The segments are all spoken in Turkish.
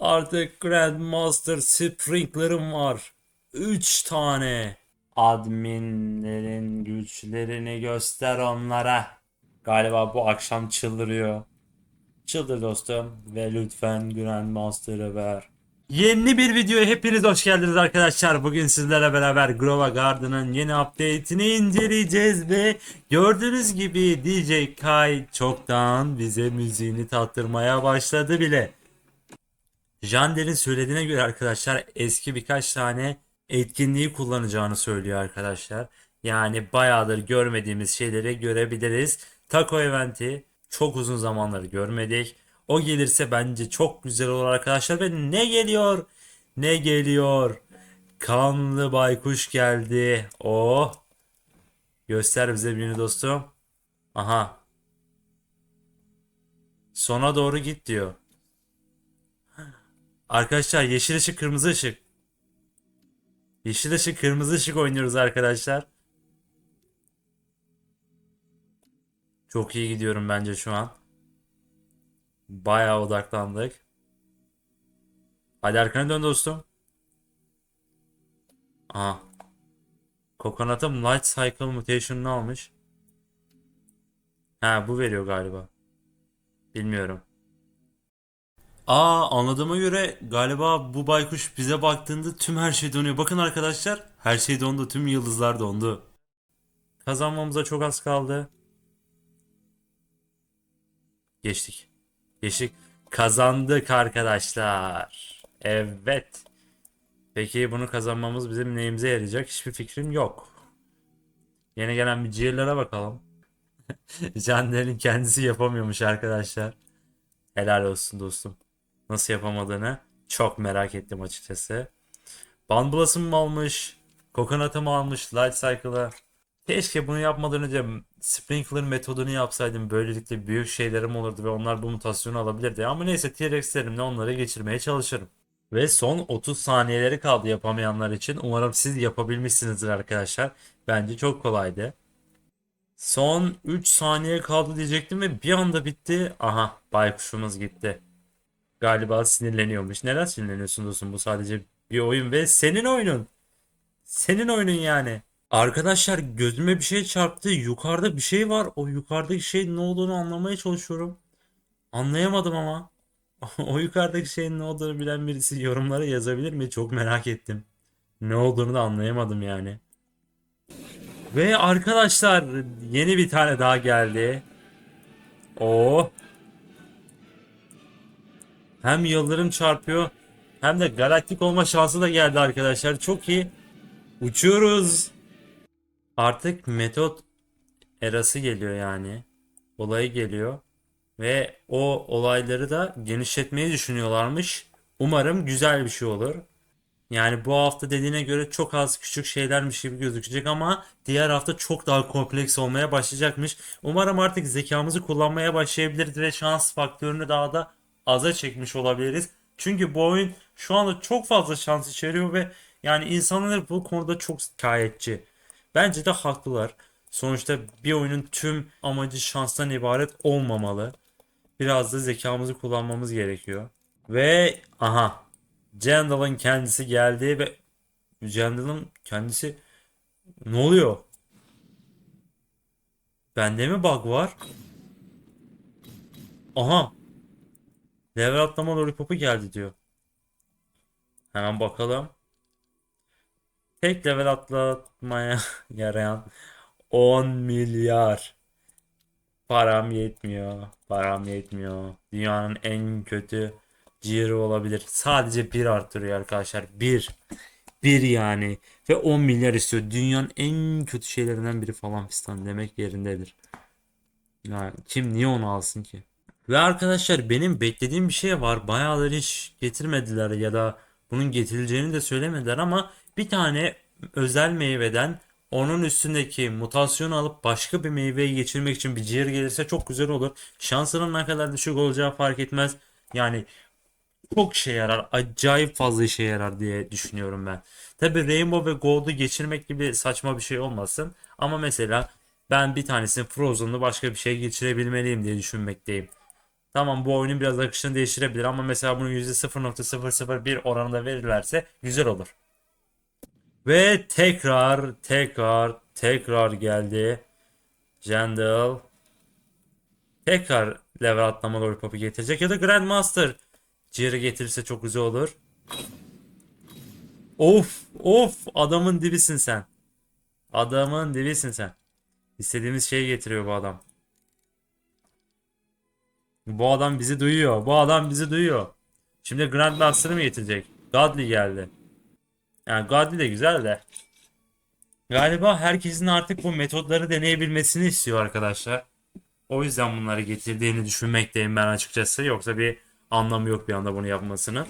Artık Grandmaster Sprinkler'ım var. 3 tane. Adminlerin güçlerini göster onlara. Galiba bu akşam çıldırıyor. Çıldır dostum ve lütfen Grandmaster'ı ver. Yeni bir videoya hepiniz hoş geldiniz arkadaşlar. Bugün sizlerle beraber Grova Garden'ın yeni update'ini inceleyeceğiz ve gördüğünüz gibi DJ Kai çoktan bize müziğini tattırmaya başladı bile. Jander'in söylediğine göre arkadaşlar eski birkaç tane etkinliği kullanacağını söylüyor arkadaşlar. Yani bayağıdır görmediğimiz şeyleri görebiliriz. Taco eventi çok uzun zamanları görmedik. O gelirse bence çok güzel olur arkadaşlar. Ve ne geliyor? Ne geliyor? Kanlı baykuş geldi. Oh. Göster bize birini dostum. Aha. Sona doğru git diyor. Arkadaşlar yeşil ışık kırmızı ışık. Yeşil ışık kırmızı ışık oynuyoruz arkadaşlar. Çok iyi gidiyorum bence şu an. Bayağı odaklandık. Hadi arkana dön dostum. Aha. Coconut'ım Light Cycle Mutation'ını almış. Ha bu veriyor galiba. Bilmiyorum. Aa anladığıma göre galiba bu baykuş bize baktığında tüm her şey donuyor. Bakın arkadaşlar her şey dondu. Tüm yıldızlar dondu. Kazanmamıza çok az kaldı. Geçtik. Geçtik. Kazandık arkadaşlar. Evet. Peki bunu kazanmamız bizim neyimize yarayacak? Hiçbir fikrim yok. Yeni gelen bir ciğerlere bakalım. Candel'in kendisi yapamıyormuş arkadaşlar. Helal olsun dostum. Nasıl yapamadığını çok merak ettim açıkçası. Blossom mı almış? Coconut'ı mı almış? Light Cycle'ı. Keşke bunu yapmadan önce Sprinkler metodunu yapsaydım. Böylelikle büyük şeylerim olurdu ve onlar bu mutasyonu alabilirdi. Ama neyse T-Rex'lerimle onları geçirmeye çalışırım. Ve son 30 saniyeleri kaldı yapamayanlar için. Umarım siz yapabilmişsinizdir arkadaşlar. Bence çok kolaydı. Son 3 saniye kaldı diyecektim ve bir anda bitti. Aha baykuşumuz gitti. Galiba sinirleniyormuş. Neden sinirleniyorsun dostum? Bu sadece bir oyun ve senin oyunun. Senin oyunun yani. Arkadaşlar gözüme bir şey çarptı. Yukarıda bir şey var. O yukarıdaki şey ne olduğunu anlamaya çalışıyorum. Anlayamadım ama. O yukarıdaki şeyin ne olduğunu bilen birisi yorumlara yazabilir mi? Çok merak ettim. Ne olduğunu da anlayamadım yani. Ve arkadaşlar yeni bir tane daha geldi. O hem yıldırım çarpıyor hem de galaktik olma şansı da geldi arkadaşlar. Çok iyi. Uçuyoruz. Artık metot erası geliyor yani. Olayı geliyor. Ve o olayları da genişletmeyi düşünüyorlarmış. Umarım güzel bir şey olur. Yani bu hafta dediğine göre çok az küçük şeylermiş gibi gözükecek ama diğer hafta çok daha kompleks olmaya başlayacakmış. Umarım artık zekamızı kullanmaya başlayabiliriz ve şans faktörünü daha da aza çekmiş olabiliriz. Çünkü bu oyun şu anda çok fazla şans içeriyor ve yani insanlar bu konuda çok şikayetçi. Bence de haklılar. Sonuçta bir oyunun tüm amacı şanstan ibaret olmamalı. Biraz da zekamızı kullanmamız gerekiyor. Ve aha Jandal'ın kendisi geldi ve Jandal'ın kendisi ne oluyor? Bende mi bug var? Aha. Level atlama lollipopu geldi diyor. Hemen bakalım. Tek level atlatmaya yarayan 10 milyar. Param yetmiyor. Param yetmiyor. Dünyanın en kötü ciğeri olabilir. Sadece bir artırıyor arkadaşlar. Bir. Bir yani. Ve 10 milyar istiyor. Dünyanın en kötü şeylerinden biri falan fistan demek yerindedir. Yani kim niye onu alsın ki? Ve arkadaşlar benim beklediğim bir şey var. Bayağıdır hiç getirmediler ya da bunun getirileceğini de söylemediler ama bir tane özel meyveden onun üstündeki mutasyonu alıp başka bir meyveye geçirmek için bir ciğer gelirse çok güzel olur. Şansının ne kadar düşük olacağı fark etmez. Yani çok işe yarar. Acayip fazla işe yarar diye düşünüyorum ben. Tabi Rainbow ve Gold'u geçirmek gibi saçma bir şey olmasın. Ama mesela ben bir tanesini Frozen'lı başka bir şey geçirebilmeliyim diye düşünmekteyim. Tamam bu oyunun biraz akışını değiştirebilir ama mesela bunu %0.001 oranında verirlerse güzel olur. Ve tekrar tekrar tekrar geldi. Jandal tekrar level atlama lollipop'u getirecek ya da Grandmaster Jerry getirirse çok güzel olur. Of of adamın dibisin sen. Adamın dibisin sen. İstediğimiz şeyi getiriyor bu adam. Bu adam bizi duyuyor. Bu adam bizi duyuyor. Şimdi Grandmaster'ı mı getirecek? Godly geldi. Yani Godly de güzel de. Galiba herkesin artık bu metodları deneyebilmesini istiyor arkadaşlar. O yüzden bunları getirdiğini düşünmekteyim ben açıkçası. Yoksa bir anlamı yok bir anda bunu yapmasının.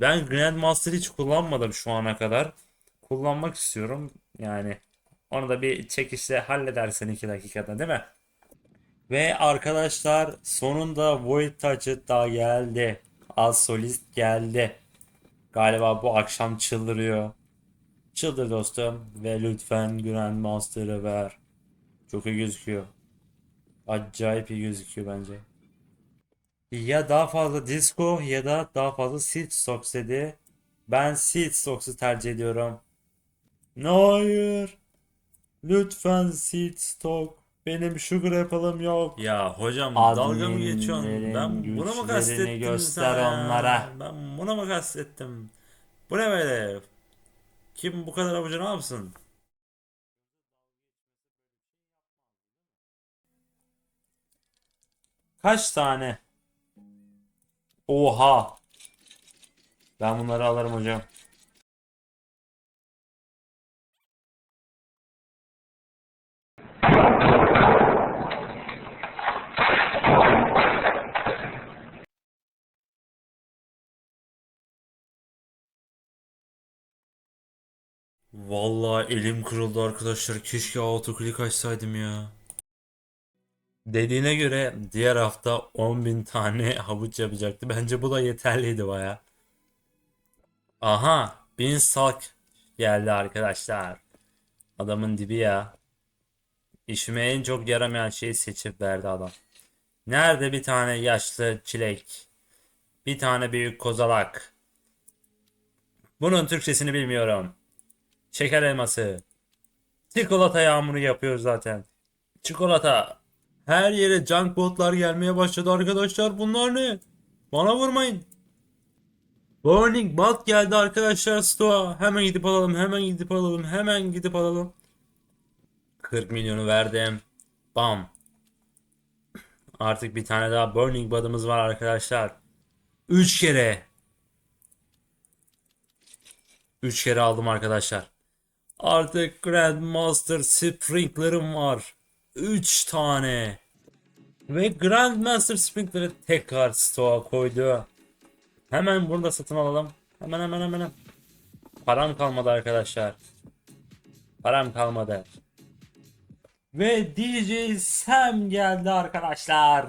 Ben Grandmaster hiç kullanmadım şu ana kadar. Kullanmak istiyorum. Yani onu da bir çekişle halledersen 2 dakikada değil mi? Ve arkadaşlar sonunda Void Touch'ı da geldi. Az solist geldi. Galiba bu akşam çıldırıyor. Çıldır dostum ve lütfen Grandmaster'ı ver. Çok iyi gözüküyor. Acayip iyi gözüküyor bence. Ya daha fazla disco ya da daha fazla Seed Stocks dedi. Ben Seed Stocks'u tercih ediyorum. Hayır. Lütfen Seed Stock. Benim sugar apple'ım yok. Ya hocam dalga mı geçiyorsun? Ben mu güçlerini kastettim göster sana? onlara. Ben bunu mu kastettim? Bu ne böyle? Kim bu kadar avucu ne yapsın? Kaç tane? Oha. Ben bunları alırım hocam. Vallahi elim kırıldı arkadaşlar. Keşke autoclick açsaydım ya. Dediğine göre diğer hafta 10.000 tane havuç yapacaktı. Bence bu da yeterliydi baya. Aha, Beanstalk geldi arkadaşlar. Adamın dibi ya. İşime en çok yaramayan şeyi seçip verdi adam. Nerede bir tane yaşlı çilek? Bir tane büyük kozalak. Bunun Türkçesini bilmiyorum. Şeker elması. Çikolata yağmuru yapıyor zaten. Çikolata. Her yere junk botlar gelmeye başladı arkadaşlar. Bunlar ne? Bana vurmayın. Burning Bot geldi arkadaşlar Stoa. Hemen gidip alalım. Hemen gidip alalım. Hemen gidip alalım. 40 milyonu verdim. Bam. Artık bir tane daha Burning Bud'ımız var arkadaşlar. 3 kere. 3 kere aldım arkadaşlar. Artık Grandmaster Sprinkler'ım var. 3 tane. Ve Grandmaster Sprinkler'ı tekrar stoğa koydu. Hemen burada satın alalım. Hemen hemen hemen. Param kalmadı arkadaşlar. Param kalmadı. Ve DJ Sam geldi arkadaşlar.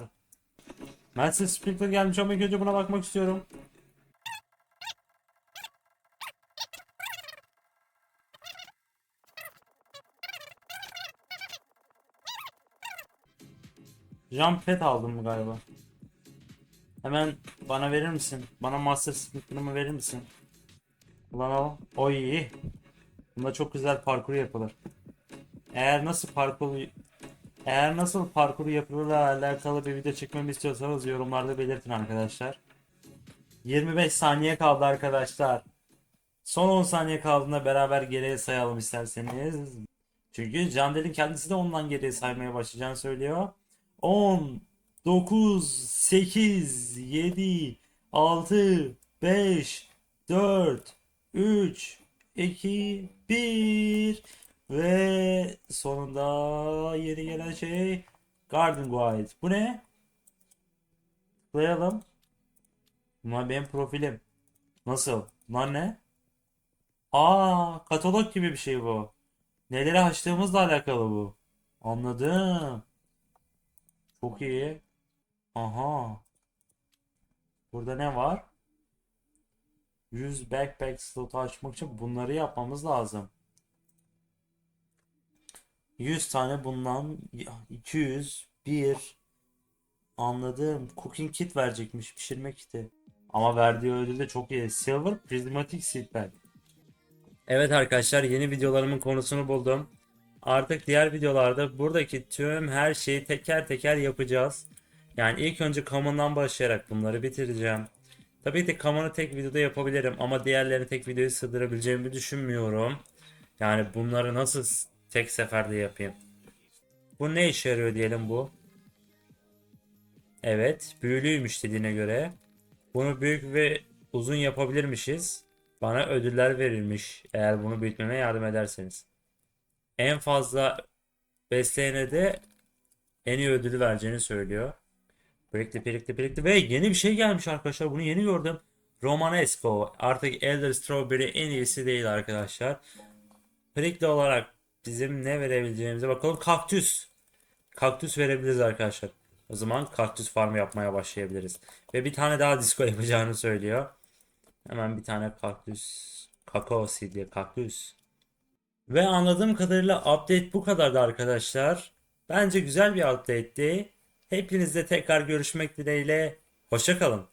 Master Sprinkler gelmiş ama önce buna bakmak istiyorum. Jump pad aldım galiba? Hemen bana verir misin? Bana Master Sprinkler'ımı verir misin? Ulan o. O iyi. Bunda çok güzel parkur yapılır. Eğer nasıl parkur eğer nasıl parkur yapılırla alakalı bir video çekmemi istiyorsanız yorumlarda belirtin arkadaşlar. 25 saniye kaldı arkadaşlar. Son 10 saniye kaldığında beraber geriye sayalım isterseniz. Çünkü Candel'in kendisi de ondan geriye saymaya başlayacağını söylüyor. 10, 9, 8, 7, 6, 5, 4, 3, 2, 1 ve sonunda yeni gelen şey Garden Guide. Bu ne? Tıklayalım. Bunlar benim profilim. Nasıl? Bunlar ne? Aa, katalog gibi bir şey bu. Neleri açtığımızla alakalı bu. Anladım. Çok iyi. Aha. Burada ne var? 100 backpack slotu açmak için bunları yapmamız lazım. 100 tane bundan 200 1 Anladım. Cooking kit verecekmiş. Pişirme kiti. Ama verdiği ödül de çok iyi. Silver Prismatic Seedbed. Evet arkadaşlar yeni videolarımın konusunu buldum. Artık diğer videolarda buradaki tüm her şeyi teker teker yapacağız. Yani ilk önce Common'dan başlayarak bunları bitireceğim. Tabii ki Common'u tek videoda yapabilirim ama diğerlerini tek videoya sığdırabileceğimi düşünmüyorum. Yani bunları nasıl tek seferde yapayım? Bu ne işe yarıyor diyelim bu? Evet, büyülüymüş dediğine göre. Bunu büyük ve uzun yapabilirmişiz. Bana ödüller verilmiş eğer bunu büyütmeme yardım ederseniz. En fazla besleyene de en iyi ödülü vereceğini söylüyor. Birikti birikti birikti ve yeni bir şey gelmiş arkadaşlar. Bunu yeni gördüm. Romanesco. Artık Elder Strawberry en iyisi değil arkadaşlar. Prickly olarak bizim ne verebileceğimize bakalım. Kaktüs. Kaktüs verebiliriz arkadaşlar. O zaman kaktüs farmı yapmaya başlayabiliriz. Ve bir tane daha disco yapacağını söylüyor. Hemen bir tane kaktüs. Kakao seed diye kaktüs. Ve anladığım kadarıyla update bu kadardı arkadaşlar. Bence güzel bir update'ti. Hepinizle tekrar görüşmek dileğiyle. Hoşça kalın.